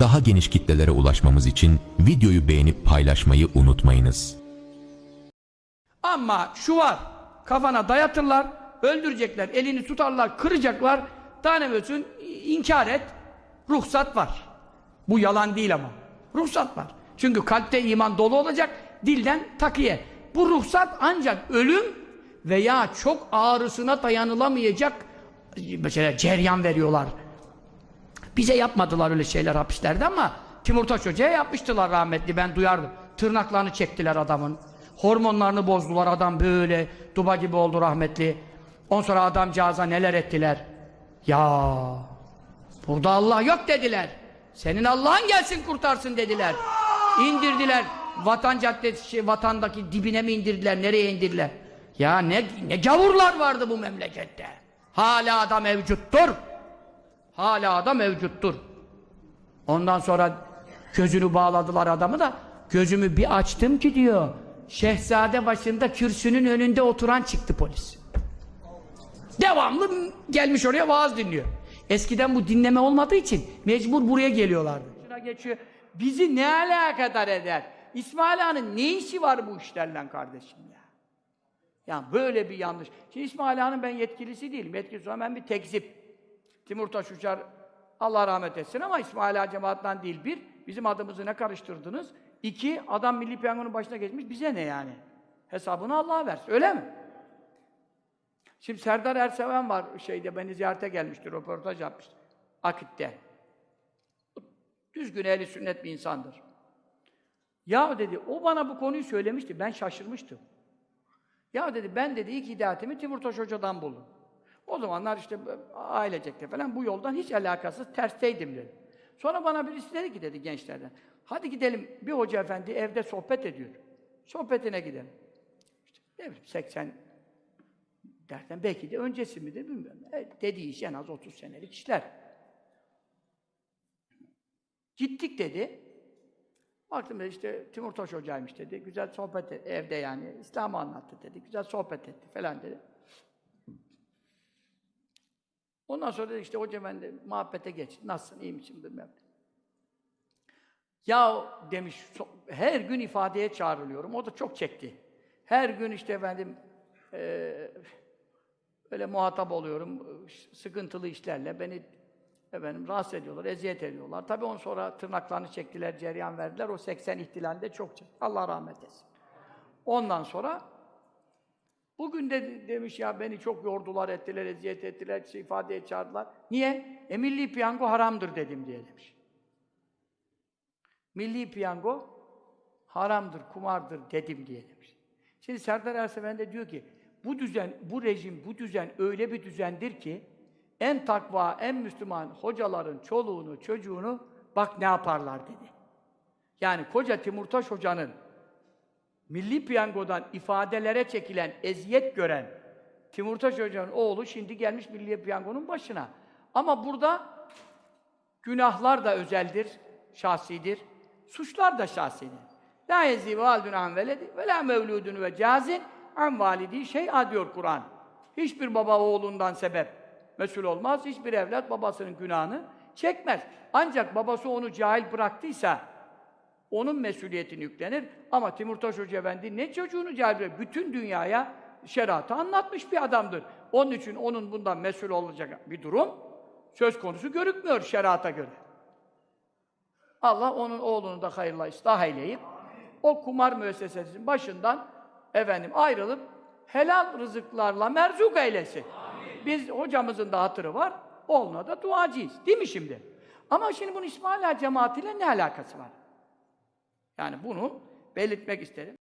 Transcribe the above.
Daha geniş kitlelere ulaşmamız için videoyu beğenip paylaşmayı unutmayınız. Ama şu var, kafana dayatırlar, öldürecekler, elini tutarlar, kıracaklar, tanemözün inkar et, ruhsat var. Bu yalan değil ama. Ruhsat var. Çünkü kalpte iman dolu olacak, dilden takiye. Bu ruhsat ancak ölüm veya çok ağrısına dayanılamayacak mesela ceryan veriyorlar. Bize yapmadılar öyle şeyler hapislerde ama Timurtaş Hoca'ya yapmıştılar rahmetli ben duyardım. Tırnaklarını çektiler adamın. Hormonlarını bozdular adam böyle duba gibi oldu rahmetli. On sonra adamcağıza neler ettiler. Ya burada Allah yok dediler. Senin Allah'ın gelsin kurtarsın dediler. İndirdiler. Vatan caddesi, vatandaki dibine mi indirdiler, nereye indirdiler? Ya ne, ne gavurlar vardı bu memlekette. Hala da mevcuttur. Hala da mevcuttur. Ondan sonra gözünü bağladılar adamı da gözümü bir açtım ki diyor şehzade başında kürsünün önünde oturan çıktı polis. Devamlı gelmiş oraya vaaz dinliyor. Eskiden bu dinleme olmadığı için mecbur buraya geliyorlardı. Geçiyor. Bizi ne alakadar eder? İsmail Ağa'nın ne işi var bu işlerle kardeşim ya? Ya böyle bir yanlış. Şimdi İsmail Ağa'nın ben yetkilisi değilim. Yetkilisi olan ben bir tekzip. Timur Taş Uçar Allah rahmet etsin ama İsmail Ağa cemaattan değil bir. Bizim adımızı ne karıştırdınız? İki, adam Milli Piyango'nun başına geçmiş. Bize ne yani? Hesabını Allah'a versin. Öyle mi? Şimdi Serdar Erseven var şeyde beni ziyarete gelmişti, röportaj yapmıştı. Akit'te. Düzgün ehli sünnet bir insandır. Ya dedi, o bana bu konuyu söylemişti, ben şaşırmıştım. Ya dedi, ben dedi ilk hidayetimi Timurtaş Hoca'dan buldum. O zamanlar işte ailecekte falan bu yoldan hiç alakasız tersteydim dedi. Sonra bana birisi dedi ki dedi gençlerden, hadi gidelim bir hoca efendi evde sohbet ediyor. Sohbetine gidelim. İşte ne bileyim 80 derken belki de öncesi midir bilmiyorum. E, dediği iş en az 30 senelik işler. Gittik dedi. Baktım dedi işte Timur Taş Hoca'ymış dedi. Güzel sohbet et, evde yani. İslam'ı anlattı dedi. Güzel sohbet etti falan dedi. Ondan sonra dedi işte hoca ben de muhabbete geç. Nasılsın, iyi misin bilmem. Ya demiş, her gün ifadeye çağrılıyorum. O da çok çekti. Her gün işte efendim eee öyle muhatap oluyorum. Sıkıntılı işlerle beni efendim rahatsız ediyorlar, eziyet ediyorlar. Tabii on sonra tırnaklarını çektiler, cereyan verdiler. O 80 ihtilalde çok çekti. Allah rahmet etsin. Ondan sonra Bugün de demiş ya beni çok yordular, ettiler, eziyet ettiler, işte ifadeye çağırdılar. Niye? E milli piyango haramdır dedim diye demiş. Milli piyango haramdır, kumardır dedim diye demiş. Şimdi Serdar Erseven de diyor ki bu düzen, bu rejim, bu düzen öyle bir düzendir ki en takva, en Müslüman hocaların çoluğunu, çocuğunu bak ne yaparlar dedi. Yani koca Timurtaş Hoca'nın Milli Piyango'dan ifadelere çekilen, eziyet gören Timurtaş Hoca'nın oğlu şimdi gelmiş Milli Piyango'nun başına. Ama burada günahlar da özeldir, şahsidir. Suçlar da şahsidir. La yezi validun an veledi ve la mevludun ve cazin an validi şey diyor Kur'an. Hiçbir baba oğlundan sebep mesul olmaz. Hiçbir evlat babasının günahını çekmez. Ancak babası onu cahil bıraktıysa onun mesuliyetini yüklenir. Ama Timurtaş Hoca Efendi ne çocuğunu cahil? Bütün dünyaya şeriatı anlatmış bir adamdır. Onun için onun bundan mesul olacak bir durum söz konusu görükmüyor şeriata göre. Allah onun oğlunu da hayırla ıslah eyleyip o kumar müessesesinin başından efendim ayrılıp helal rızıklarla merzuk eylesin. Biz hocamızın da hatırı var. Oğluna da duacıyız. Değil mi şimdi? Ama şimdi bunun İsmaila cemaatiyle ne alakası var? Yani bunu belirtmek isterim.